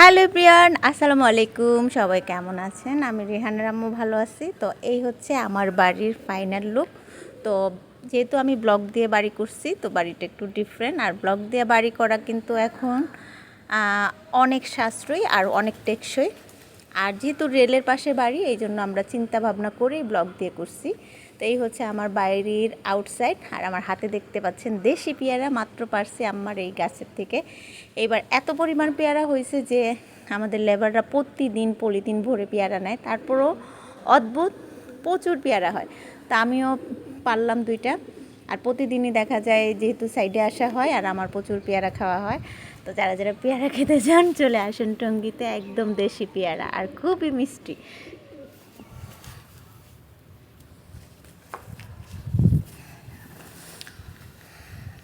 Hello Priyan, আসসালামু আলাইকুম। সবাই কেমন আছেন? আমি রেহান রাম্মু ভালো আছি। তো এই হচ্ছে আমার বাড়ির ফাইনাল লুক তো যেহেতু আমি ব্লগ দিয়ে বাড়ি করছি, তো বাড়িটা একটু ডিফারেন্ট আর ব্লগ দিয়ে বাড়ি করা কিন্তু এখন অনেক সাশ্রয়ী আর অনেক টেকসই। আর যেহেতু রেলের পাশে বাড়ি, এই জন্য আমরা চিন্তা ভাবনা করেই ব্লগ দিয়ে করছি। তো এই হচ্ছে আমার বাইরের আউটসাইড আর আমার হাতে দেখতে পাচ্ছেন দেশি পেয়ারা, মাত্র পারছি আমার এই গাছের থেকে। এবার এত পরিমাণ পেয়ারা হয়েছে যে আমাদের লেবাররা প্রতিদিন পলিদিন ভরে পেয়ারা নেয়। তারপরও অদ্ভুত প্রচুর পেয়ারা হয়। তা আমিও পারলাম দুইটা। আর প্রতিদিনই দেখা যায় যেহেতু সাইডে আসা হয় আর আমার প্রচুর পেয়ারা খাওয়া হয়, তো যারা যারা পেয়ারা খেতে চান চলে আসেন টঙ্গিতে, একদম দেশি পেয়ারা আর খুবই মিষ্টি।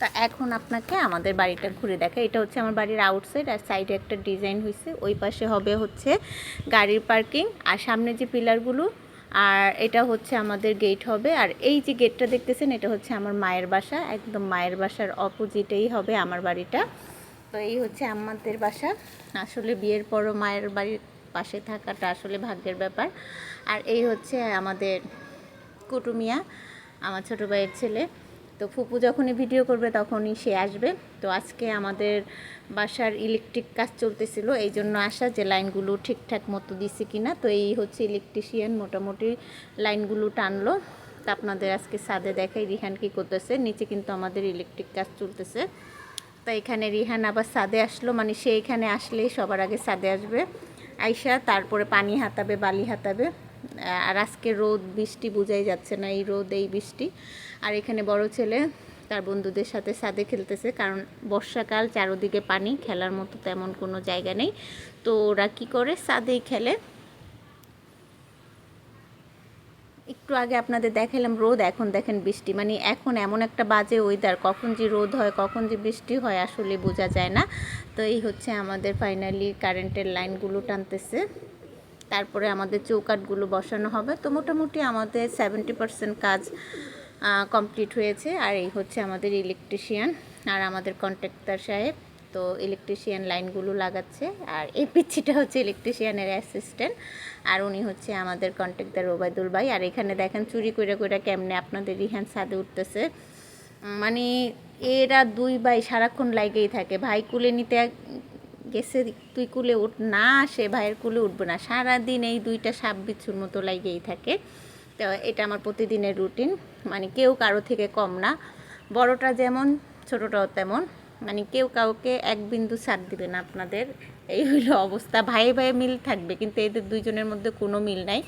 তা এখন আপনাকে আমাদের বাড়িটা ঘুরে দেখা। এটা হচ্ছে আমার বাড়ির আউটসাইড আর সাইডে একটা ডিজাইন হয়েছে ওই পাশে হবে হচ্ছে গাড়ির পার্কিং আর সামনে যে পিলারগুলো আর এটা হচ্ছে আমাদের গেট হবে। আর এই যে গেটটা দেখতেছেন, এটা হচ্ছে আমার মায়ের বাসা। একদম মায়ের বাসার অপোজিটেই হবে আমার বাড়িটা। তো এই হচ্ছে আমাদের বাসা। আসলে বিয়ের পরও মায়ের বাড়ির পাশে থাকাটা আসলে ভাগ্যের ব্যাপার। আর এই হচ্ছে আমাদের কুটুমিয়া, আমার ছোটো ভাইয়ের ছেলে। তো ফুপু যখনই ভিডিও করবে তখনই সে আসবে। তো আজকে আমাদের বাসার ইলেকট্রিক কাজ চলতেছিল এই জন্য আসা যে লাইনগুলো ঠিকঠাক মতো দিছে কিনা। তো এই হচ্ছে ইলেকট্রিশিয়ান মোটামুটি লাইনগুলো টানলো। তা আপনাদের আজকে সাদে দেখাই রিহান কী করতেছে। নিচে কিন্তু আমাদের ইলেকট্রিক কাজ চলতেছে। তো এখানে রিহান আবার সাদে আসলো মানে সে এখানে আসলেই সবার আগে সাদে আসবে। আইসা তারপরে পানি হাতাবে, বালি হাতাবে। আর আজকে রোদ, বৃষ্টি বোঝাই যাচ্ছে না, এই রোদ, এই বৃষ্টি। আর এখানে বড় ছেলে তার বন্ধুদের সাথে সাদে খেলতেছে, কারণ বর্ষাকাল, চারোদিকে পানি, খেলার মতো তেমন কোনো জায়গা নেই। তো ওরা কী করে? সাদেই খেলে। একটু আগে আপনাদের দেখালাম রোদ, এখন দেখেন বৃষ্টি। মানে এখন এমন একটা বাজে ওয়েদার কখন যে রোদ হয়, কখন যে বৃষ্টি হয়, আসলে বোঝা যায় না। তো এই হচ্ছে আমাদের ফাইনালি কারেন্টের লাইনগুলো টানতেছে। তারপরে আমাদের চৌকাটগুলো বসানো হবে। তো মোটামুটি আমাদের সেভেন্টি পার্সেন্ট কাজ কমপ্লিট হয়েছে। আর এই হচ্ছে আমাদের ইলেকট্রিশিয়ান আর আমাদের কন্ট্রাক্টর সাহেব। তো ইলেকট্রিশিয়ান লাইনগুলো লাগাচ্ছে। আর এই পিচ্ছিটা হচ্ছে ইলেকট্রিশিয়ানের অ্যাসিস্ট্যান্ট আর উনি হচ্ছে আমাদের কন্ট্রাক্টর ওবায়দুল ভাই। আর এখানে দেখেন চুরি করে করে কেমনে আপনাদের রিহান সাদে উঠতেছে। মানে এরা দুই ভাই সারাক্ষণ লাগেই থাকে। ভাই কুলে নিতে গেছে তুই কুলে উঠ, না সে ভাইয়ের কুলে উঠবে না। সারাদিন এই দুইটা সাপ বিচ্ছুর মতো লাগেই থাকে। তো এটা আমার প্রতিদিনের রুটিন। মানে কেউ কারও থেকে কম না। বড়টা যেমন, ছোটটাও তেমন। মানে কেউ কাউকে এক বিন্দু ছাড় দিবে না আপনাদের। এই হলো অবস্থা। ভাই ভাই মিল থাকবে, কিন্তু এদের দুইজনের মধ্যে কোনো মিল নাই।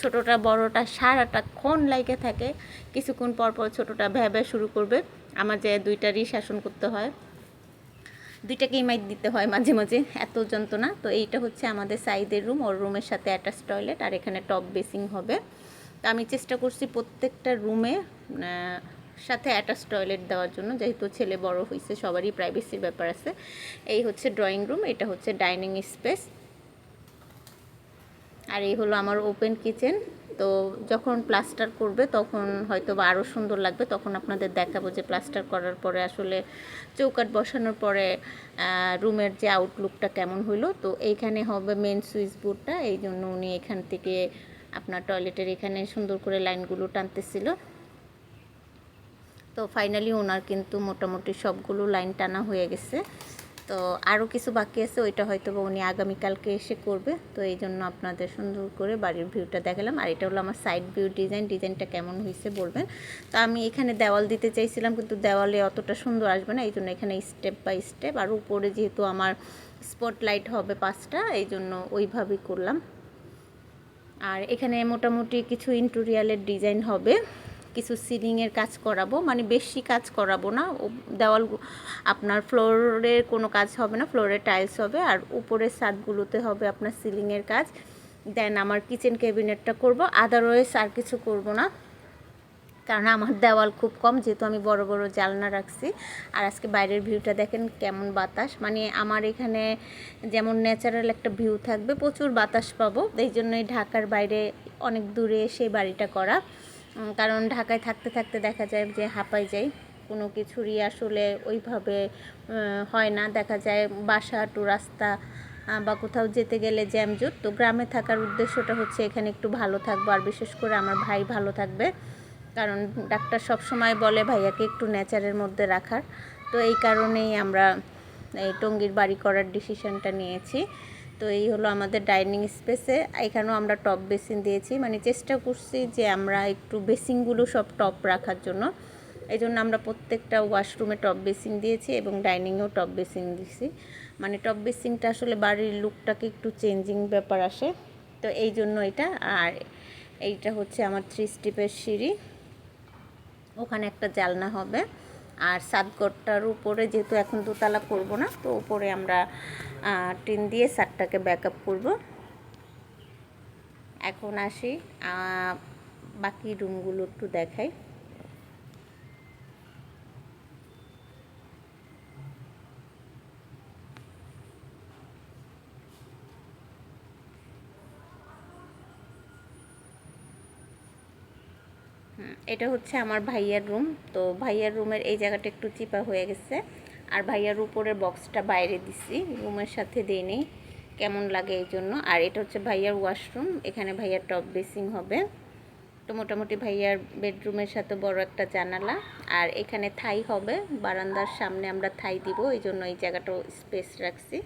ছোটটা, বড়টা সারাটাক্ষণ লাইকে থাকে। কিছুক্ষণ পর পর ছোটটা ভ্যাবা শুরু করবে। আমার যে দুইটারই শাসন করতে হয়। দুইটাকেই মাইক দিতে হয় মাঝে মাঝে, এত যন্ত্রণা। তো এইটা হচ্ছে আমাদের সাইদের রুম ওর রুমের সাথে অ্যাটাচ টয়লেট আর এখানে টপ বেসিং হবে। তো আমি চেষ্টা করছি প্রত্যেকটা রুমে সাথে অ্যাটাচ টয়লেট দেওয়ার জন্য, যেহেতু ছেলে বড় হয়েছে সবারই প্রাইভেসির ব্যাপার আছে। এই হচ্ছে ড্রয়িং রুম এটা হচ্ছে ডাইনিং স্পেস আর এই হলো আমার ওপেন কিচেন তো যখন প্লাস্টার করবে তখন হয়তো বা আরও সুন্দর লাগবে। তখন আপনাদের দেখাবো যে প্লাস্টার করার পরে আসলে চৌকাট বসানোর পরে রুমের যে আউটলুকটা কেমন হলো তো এইখানে হবে মেন সুইচ বোর্ডটা এই জন্য উনি এখান থেকে আপনার টয়লেটের এখানে সুন্দর করে লাইনগুলো টানতেছিল। তো ফাইনালি ওনার কিন্তু মোটামুটি সবগুলো লাইন টানা হয়ে গেছে। তো আরও কিছু বাকি আছে, ওইটা হয়তো বা উনি আগামীকালকে এসে করবে। তো এই জন্য আপনাদের সুন্দর করে বাড়ির ভিউটা দেখালাম। আর এটা হলো আমার সাইড ভিউ ডিজাইন ডিজাইনটা কেমন হয়েছে বলবেন। তো আমি এখানে দেওয়াল দিতে চাইছিলাম, কিন্তু দেওয়ালে অতটা সুন্দর আসবে না, এই জন্য এখানে স্টেপ বাই স্টেপ আর উপরে যেহেতু আমার স্পটলাইট হবে পাঁচটা, এই জন্য ওইভাবেই করলাম। আর এখানে মোটামুটি কিছু ইন্টুরিয়ালের ডিজাইন হবে। কিছু সিলিংয়ের কাজ করাবো মানে বেশি কাজ করাবো না। দেওয়াল আপনার ফ্লোরের কোনো কাজ হবে না ফ্লোরের টাইলস হবে, আর উপরের ছাদগুলোতে হবে আপনার সিলিংয়ের কাজ। দেন আমার কিচেন ক্যাবিনেটটা করব, আদারওয়াইজ আর কিছু করব না, কারণ আমার দেওয়াল খুব কম, যেহেতু আমি বড় বড় জালনা রাখছি। আর আজকে বাইরের ভিউটা দেখেন কেমন বাতাস মানে আমার এখানে যেমন ন্যাচারাল একটা ভিউ থাকবে, প্রচুর বাতাস পাবো। এই জন্যই ঢাকার বাইরে অনেক দূরে এসে বাড়িটা করা। কারণ ঢাকায় থাকতে থাকতে দেখা যায় যে হাঁপাই যায়। কোনো কিছুরই আসলে ওইভাবে হয় না। দেখা যায় বাসা টু রাস্তা বা কোথাও যেতে গেলে জ্যামজুট। তো গ্রামে থাকার উদ্দেশ্যটা হচ্ছে এখানে একটু ভালো থাকব। আর বিশেষ করে আমার ভাই ভালো থাকবে। কারণ ডাক্তার সব সময় বলে ভাইয়াকে একটু নেচারের মধ্যে রাখার। তো এই কারণেই আমরা এই টঙ্গীর বাড়ি করার ডিসিশনটা নিয়েছি। তো এই হলো আমাদের ডাইনিং স্পেসে। এখানেও আমরা টপ বেসিন দিয়েছি। মানে চেষ্টা করছি যে আমরা একটু বেসিনগুলো সব টপ রাখার জন্য। এই জন্য আমরা প্রত্যেকটা ওয়াশরুমে টপ বেসিন দিয়েছি এবং ডাইনিংয়েও টপ বেসিন দিয়েছি। মানে টপ বেসিনটা আসলে বাড়ির লুকটাকে একটু চেঞ্জিং ব্যাপার আসে। তো এই জন্য এটা। আর এইটা হচ্ছে আমার থ্রি স্টিপের সিঁড়ি। ওখানে একটা জালনা হবে। আর সাতগড়টার উপরে যেহেতু এখন দোতলা করব না, তো উপরে আমরা টিন দিয়ে সাতটাকে ব্যাক আপ করব। এখন আসি বাকি রুমগুলো একটু দেখাই। এটা হচ্ছে আমার ভাইয়ার রুম। তো ভাইয়ার রুমের এই জায়গাটা একটু চিপা হয়ে গেছে। আর ভাইয়ার উপরের বক্সটা বাইরে দিছি। রুমের সাথে দিইনি কেমন লাগে এই জন্য। আর এটা হচ্ছে ভাইয়ার ওয়াশরুম। এখানে ভাইয়ার টপ বেসিং হবে। তো মোটামুটি ভাইয়ার বেডরুমের সাথে বড় একটা জানালা। আর এখানে থাই হবে। বারান্দার সামনে আমরা থাই দিব। এই জন্য এই জায়গাটাও স্পেস রাখছি।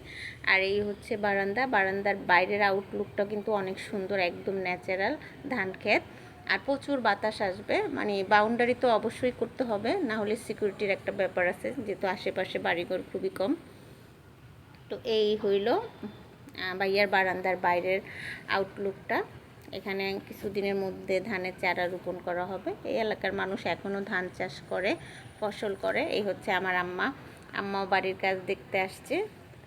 আর এই হচ্ছে বারান্দা। বারান্দার বাইরের আউটলুকটা কিন্তু অনেক সুন্দর, একদম ন্যাচারাল ধান ক্ষেত। আর প্রচুর বাতাস আসবে। মানে বাউন্ডারি তো অবশ্যই করতে হবে না হলে সিকিউরিটির একটা ব্যাপার আছে যেহেতু আশেপাশে বাড়িঘর খুবই কম। তো এই হইল আহ, ভাইয়ার বারান্দার বাইরের আউটলুকটা এখানে কিছুদিনের মধ্যে ধানের চারা রোপণ করা হবে। এই এলাকার মানুষ এখনও ধান চাষ করে ফসল করে। এই হচ্ছে আমার আম্মা। আম্মাও বাড়ির কাজ দেখতে আসছে।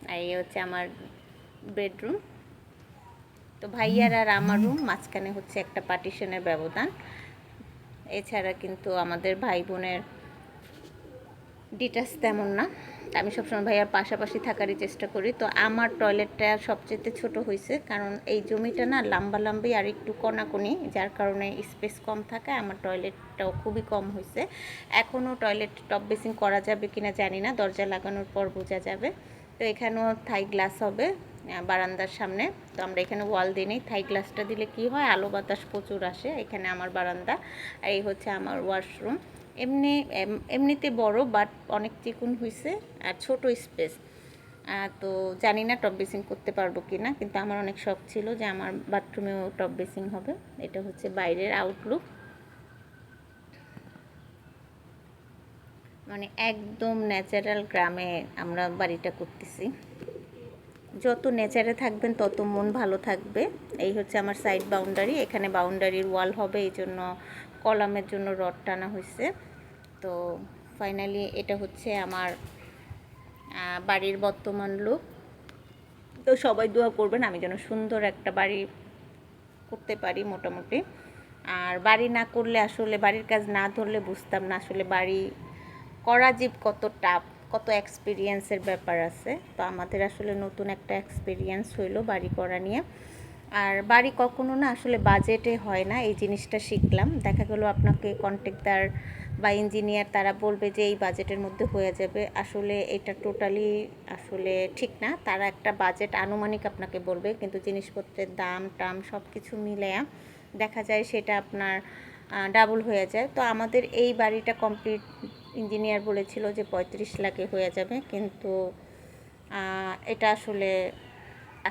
আর এই হচ্ছে আমার বেডরুম তো ভাইয়ার আর আমার রুম মাঝখানে হচ্ছে একটা পার্টিশনের ব্যবধান। এছাড়া কিন্তু আমাদের ভাই বোনের ডিটাস তেমন না। আমি সবসময় ভাইয়ার পাশাপাশি থাকারই চেষ্টা করি। তো আমার টয়লেটটা সবচেয়ে ছোট হয়েছে কারণ এই জমিটা না লম্বা লম্বি আর একটু কোনাকুনি যার কারণে স্পেস কম থাকে। আমার টয়লেটটাও খুবই কম হয়েছে এখনও টয়লেট টপ বেসিং করা যাবে কিনা জানি না। দরজা লাগানোর পর বোঝা যাবে। তো এখানেও থাই গ্লাস হবে। বারান্দার সামনে। তো আমরা এখানে ওয়াল দিই নিই। থাই গ্লাসটা দিলে কি হয়? আলো বাতাস প্রচুর আসে এখানে আমার বারান্দা। এই হচ্ছে আমার ওয়াশরুম। এমনি এমনিতে বড়, বাট অনেক চিকুন হয়েছে আর ছোট স্পেস। তো জানি না টপ বেসিং করতে পারব কি না কিন্তু আমার অনেক শখ ছিল যে আমার বাথরুমেও টপ বেসিং হবে। এটা হচ্ছে বাইরের আউটলুক মানে একদম ন্যাচারাল গ্রামে আমরা বাড়িটা করতেছি। যত নেচারে থাকবেন, তত মন ভালো থাকবে। এই হচ্ছে আমার সাইড বাউন্ডারি এখানে বাউন্ডারির ওয়াল হবে, এই জন্য কলামের জন্য রড টানা হয়েছে তো ফাইনালি এটা হচ্ছে আমার বাড়ির বর্তমান লুক তো সবাই দোয়া করবেন, আমি যেন সুন্দর একটা বাড়ি করতে পারি মোটামুটি। আর বাড়ি না করলে আসলে, বাড়ির কাজ না ধরলে বুঝতাম না আসলে বাড়ি করা জীব কত টাফ কত এক্সপিরিয়েন্সের ব্যাপার আছে। তো আমাদের আসলে নতুন একটা এক্সপিরিয়েন্স হইল বাড়ি করা নিয়ে। আর বাড়ি কখনো না আসলে বাজেটে হয় না, এই জিনিসটা শিখলাম। দেখা গেলো আপনাকে কন্ট্রাক্টার বা ইঞ্জিনিয়ার তারা বলবে যে, এই বাজেটের মধ্যে হয়ে যাবে। আসলে এটা টোটালি আসলে ঠিক না। তারা একটা বাজেট আনুমানিক আপনাকে বলবে, কিন্তু জিনিসপত্রের দাম, টাম সব কিছু মিলে দেখা যায় সেটা আপনার ডাবল হয়ে যায়। তো আমাদের এই বাড়িটা কমপ্লিট ইঞ্জিনিয়ার বলেছিল যে পঁয়ত্রিশ লাখে হয়ে যাবে, কিন্তু এটা আসলে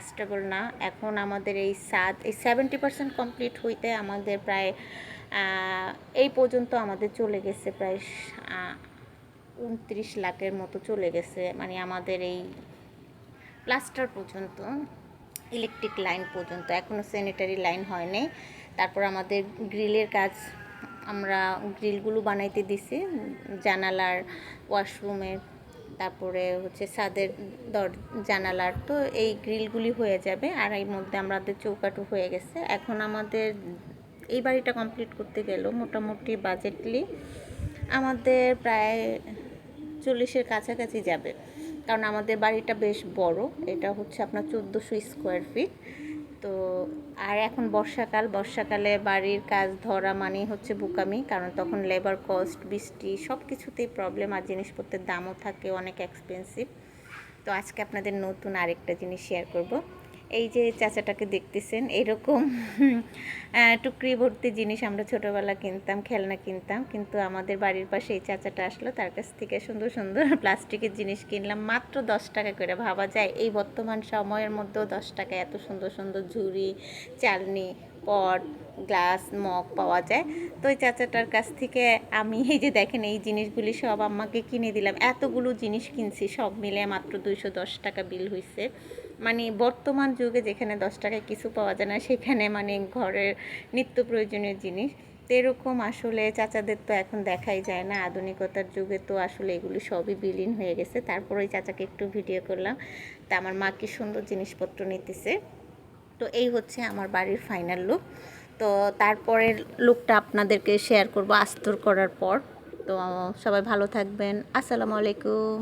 স্টেবল না। এখন আমাদের এই সাত, এই সেভেন্টি পার্সেন্ট কমপ্লিট হইতে আমাদের প্রায় এই পর্যন্ত আমাদের চলে গেছে প্রায় উনত্রিশ লাখের মতো চলে গেছে। মানে আমাদের এই প্লাস্টার পর্যন্ত ইলেকট্রিক লাইন পর্যন্ত এখনও স্যানিটারি লাইন হয়নি। তারপর আমাদের গ্রিলের কাজ আমরা গ্রিলগুলো বানাইতে দিছি, জানালার ওয়াশরুমের তারপরে হচ্ছে ছাদের দর, জানালার। তো এই গ্রিলগুলি হয়ে যাবে আর এর মধ্যে আমাদের চৌকাটু হয়ে গেছে। এখন আমাদের এই বাড়িটা কমপ্লিট করতে গেলেও মোটামুটি বাজেটলি আমাদের প্রায় চল্লিশের কাছাকাছি যাবে। কারণ আমাদের বাড়িটা বেশ বড়, এটা হচ্ছে আপনার চোদ্দোশো স্কোয়ার ফিট। তো আর এখন বর্ষাকাল, বর্ষাকালে বাড়ির কাজ ধরা মানেই হচ্ছে বুকামি, কারণ তখন লেবার কস্ট বৃষ্টি সব কিছুতেই প্রবলেম আর জিনিসপত্রের দামও থাকে অনেক এক্সপেন্সিভ তো আজকে আপনাদের নতুন আরেকটা জিনিস শেয়ার করব। এই যে চাচাটাকে দেখতেছেন, এরকম টুকরি ভর্তি জিনিস আমরা ছোটোবেলা কিনতাম, খেলনা কিনতাম, কিন্তু আমাদের বাড়ির পাশে এই চাচাটা আসলো, তার কাছ থেকে সুন্দর সুন্দর প্লাস্টিকের জিনিস কিনলাম, মাত্র দশ টাকা করে। ভাবা যায়, এই বর্তমান সময়ের মধ্যেও দশ টাকা এত সুন্দর সুন্দর ঝুড়ি, চালনি, পট, গ্লাস, মগ পাওয়া যায়। তো ওই চাচাটার কাছ থেকে আমি এই যে দেখেন, এই জিনিসগুলি সব আম্মাকে কিনে দিলাম। এতগুলো জিনিস কিনছি, সব মিলে মাত্র দুইশো দশ টাকা বিল হয়েছে মানে বর্তমান যুগে যেখানে দশ টাকায় কিছু পাওয়া যায় না, সেখানে মানে ঘরের নিত্য প্রয়োজনীয় জিনিস। তো এরকম আসলে চাচাদের তো এখন দেখাই যায় না। আধুনিকতার যুগে তো আসলে এগুলি সবই বিলীন হয়ে গেছে। তারপর ওই চাচাকে একটু ভিডিও করলাম। তা আমার মা কি সুন্দর জিনিসপত্র নিতেছে। তো এই হচ্ছে আমার বাড়ির ফাইনাল লুক তো তারপরের লুকটা আপনাদেরকে শেয়ার করব আস্তর করার পর। তো সবাই ভালো থাকবেন। আসসালামু আলাইকুম।